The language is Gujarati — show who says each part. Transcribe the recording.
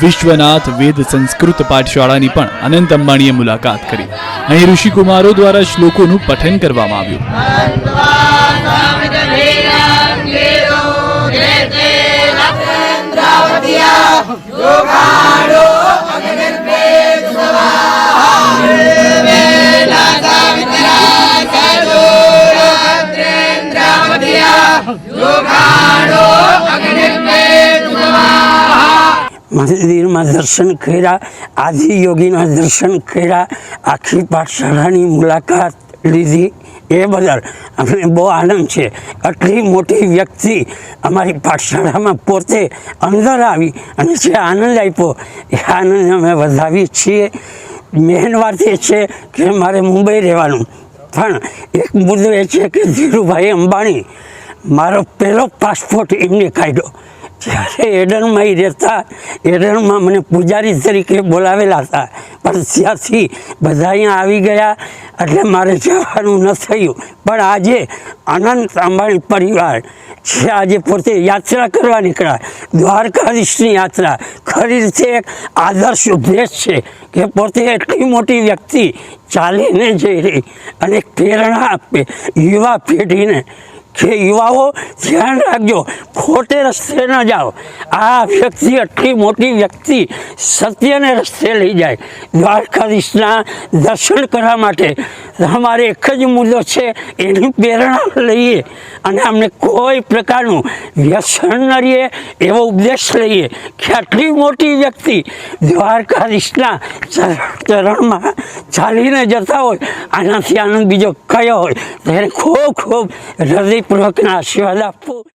Speaker 1: વિશ્વનાથ વેદ સંસ્કૃત પાઠશાળાની પણ અનંત અંબાણીએ મુલાકાત કરી. અહીં ઋષિકુમારો દ્વારા શ્લોકોનું પઠન કરવામાં આવ્યું.
Speaker 2: મંદિરમાં દર્શન કર્યા, આદિ યોગીના દર્શન કર્યા, આખી પાઠશાળાની મુલાકાત લીધી. એ બદલ અમને બહુ આનંદ છે. આટલી મોટી વ્યક્તિ અમારી પાઠશાળામાં પોતે અંદર આવી અને જે આનંદ આપ્યો, એ આનંદ અમે વધાવીએ છીએ. મેન વાત એ છે કે મારે મુંબઈ રહેવાનું. પણ એક મુદ્દો એ છે કે ધીરુભાઈ અંબાણી, મારો પહેલો પાસપોર્ટ એમને કાઢ્યો. જ્યારે એડનમાં એ રહેતા એડનમાં મને પૂજારી તરીકે બોલાવેલા હતા. પણ ત્યાંથી બધા અહીંયા આવી ગયા, એટલે મારે જવાનું ન થયું. પણ આજે અનંત અંબાણી પરિવાર છે આજે પોતે યાત્રા કરવા નીકળ્યા. દ્વારકાધીશની યાત્રા. ખરી રીતે એક આદર્શ ઉપદેશ છે કે પોતે એટલી મોટી વ્યક્તિ ચાલીને જઈ રહી અને પ્રેરણા આપે યુવા પેઢીને. કે યુવાઓ ધ્યાન રાખજો. ખોટે રસ્તે ન જાઓ. આ વ્યક્તિ આટલી મોટી વ્યક્તિ સત્યને રસ્તે લઈ જાય. દ્વારકાધીશના દર્શન કરવા માટે. અમારે એક જ મુદ્દો છે, એની પ્રેરણા લઈએ અને અમને કોઈ પ્રકારનું વ્યસન ન રહીએ, એવો ઉપદેશ લઈએ કે આટલી મોટી વ્યક્તિ દ્વારકાધીશના ચર- ચરણમાં ચાલીને જતા હોય આનાથી આનંદ બીજો કયો હોય? ત્યારે ખૂબ ખૂબ હૃદયપૂર્વકના આશીર્વાદ આપવું